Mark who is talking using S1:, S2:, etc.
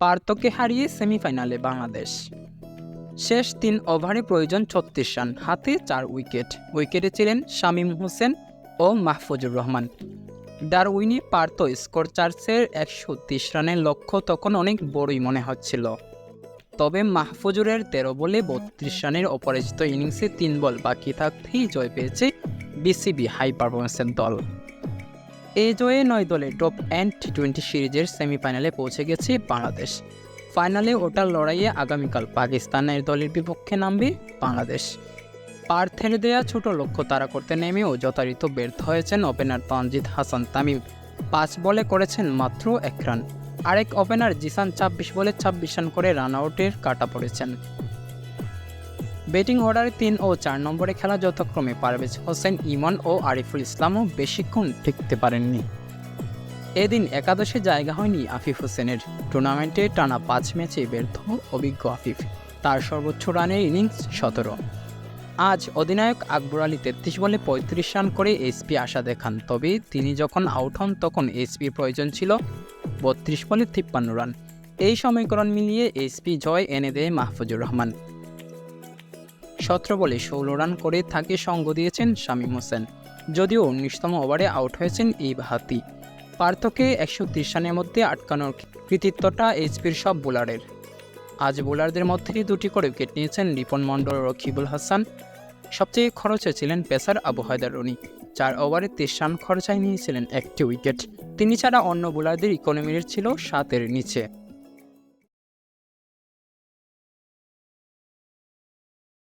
S1: পার্থকে হারিয়ে সেমিফাইনালে বাংলাদেশ। শেষ তিন ওভারে প্রয়োজন ছত্রিশ রান, হাতে চার উইকেট। উইকেটে ছিলেন শামীম হোসেন ও মাহফুজুর রহমান। ডারউইনে পার্থ স্কোর চার্জের একশো তিরিশ রানের লক্ষ্য তখন অনেক বড়ই মনে হচ্ছিল। তবে মাহফুজুরের তেরো বলে বত্রিশ রানের অপরাজিত ইনিংসে তিন বল বাকি থাকতেই জয় পেয়েছে বিসিবি হাই পারফরমেন্সের দল। এই জয়ে নয় দলে টপ অ্যান্ড টি টোয়েন্টি সিরিজের সেমিফাইনালে পৌঁছে গেছে বাংলাদেশ। ফাইনালে ওটার লড়াইয়ে আগামীকাল পাকিস্তানের দলের বিপক্ষে নামবে বাংলাদেশ। পার্থের দেয়া ছোট লক্ষ্য তারা করতে নেমেও যথারীত ব্যর্থ হয়েছেন ওপেনার তানজিদ হাসান তামিম। পাঁচ বলে করেছেন মাত্র এক রান। আরেক ওপেনার জিসান ছাব্বিশ বলে ছাব্বিশ রান করে রান আউটের কাটা পড়েছেন। ব্যাটিং অর্ডারে তিন ও চার নম্বরে খেলা যথাক্রমে পারভেজ হোসেন, ইমন ও আরিফুল ইসলামও বেশিক্ষণ টিকতে পারেননি। এদিন একাদশে জায়গা হয়নি আফিফ হোসেনের। টুর্নামেন্টে টানা পাঁচ ম্যাচে ব্যর্থ অভিজ্ঞ আফিফ। তার সর্বোচ্চ রানের ইনিংস সতেরো। আজ অধিনায়ক আকবর আলী তেত্রিশ বলে পঁয়ত্রিশ রান করে এসপি আশা দেখান। তবে তিনি যখন আউট হন, তখন এসপি প্রয়োজন ছিল বত্রিশ বলে তিপ্পান্ন রান। এই সমীকরণ মিলিয়ে এসপি জয় এনে দেয় মাহফুজুর রহমান। সতেরো বলে ষোলো রান করে তাকে সঙ্গ দিয়েছেন শামীম হোসেন। যদিও উনিশতম ওভারে আউট হয়েছেন এই বাহাতি পার্থকে একশো তিরিশ রানের মধ্যে আটকানোর কৃতিত্বটা এইচপির সব বোলারের। আজ বোলারদের মধ্যে দুটি করে উইকেট নিয়েছেন রিপন মণ্ডল রকিবুল হাসান। সবচেয়ে খরচে ছিলেন পেসার আবু হায়দার রনি। চার ওভারে তেইশ রান খরচায় নিয়েছিলেন একটি উইকেট। তিনি ছাড়া অন্য বোলারদের ইকোনমির ছিল সাতের নিচে।